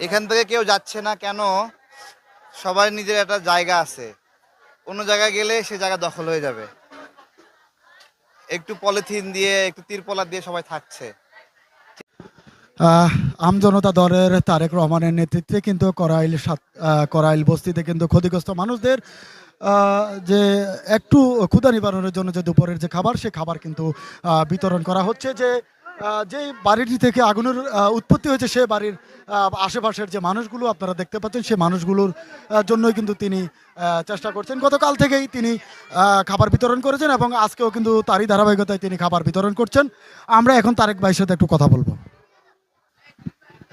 এখান থেকে কেউ যাচ্ছে না, কেন? সবার নিজের একটা জায়গা আছে। অন্য জায়গায় গেলে সে জায়গা দখল হয়ে যাবে। একটু পলিথিন দিয়ে, একটু তিরপলা দিয়ে সবাই থাকছে। আমজনতা দলের তারেক রহমানের নেতৃত্বে কিন্তু করাইল করাইল বস্তিতে কিন্তু ক্ষতিগ্রস্ত মানুষদের যে একটু ক্ষুদা নিবারণের জন্য যে দুপুরের যে খাবার, সে খাবার কিন্তু বিতরণ করা হচ্ছে যে যে বাড়িটি থেকে আগুনের উৎপত্তি হয়েছে সে বাড়ির আশেপাশের যে মানুষগুলো আপনারা দেখতে পাচ্ছেন সেই মানুষগুলোর জন্যই কিন্তু তিনি চেষ্টা করছেন। গতকাল থেকেই তিনি খাবার বিতরণ করেছেন এবং আজকেও কিন্তু তারই ধারাবাহিকতায় তিনি খাবার বিতরণ করছেন। আমরা এখন তারেক ভাইয়ের সাথে একটু কথা বলব।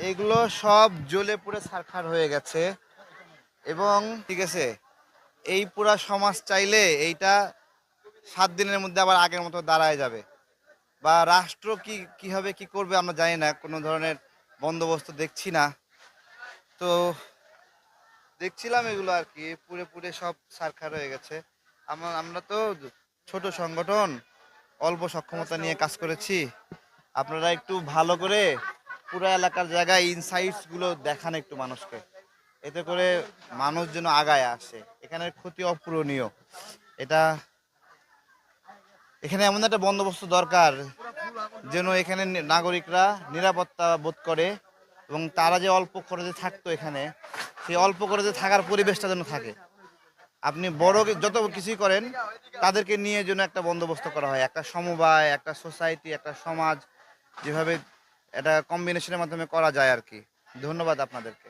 এগুলো সব জ্বলে পুড়ে ছারখার হয়ে গেছে এবং ঠিক আছে, এই পুরা সমাজ চাইলে এইটা সাত দিনের মধ্যে আবার আগের মতো দাঁড়ায় যাবে। বা রাষ্ট্র কি, কীভাবে কি করবে আমরা জানি না, কোনো ধরনের বন্দোবস্ত দেখছি না। তো দেখছিলাম এগুলো আর কি পুরে পুরে সব সারখার হয়ে গেছে। আমরা আমরা তো ছোট সংগঠন, অল্প সক্ষমতা নিয়ে কাজ করেছি। আপনারা একটু ভালো করে পুরো এলাকার জায়গায় ইনসাইটসগুলো দেখান একটু মানুষকে। এতে করে মানুষ যেন আগায় আসে। এখানের ক্ষতি অপূরণীয়। এটা এখানে এমন একটা বন্দোবস্ত দরকার যেন এখানে নাগরিকরা নিরাপত্তা বোধ করে এবং তারা যে অল্প খরচে থাকতো এখানে, সেই অল্প খরচে থাকার পরিবেশটা যেন থাকে। আপনি বড় যত কিছুই করেন, তাদেরকে নিয়ে যেন একটা বন্দোবস্ত করা হয়। একটা সমবায়, একটা সোসাইটি, একটা সমাজ, যেভাবে এটা কম্বিনেশনের মাধ্যমে করা যায় আর কি। ধন্যবাদ আপনাদেরকে।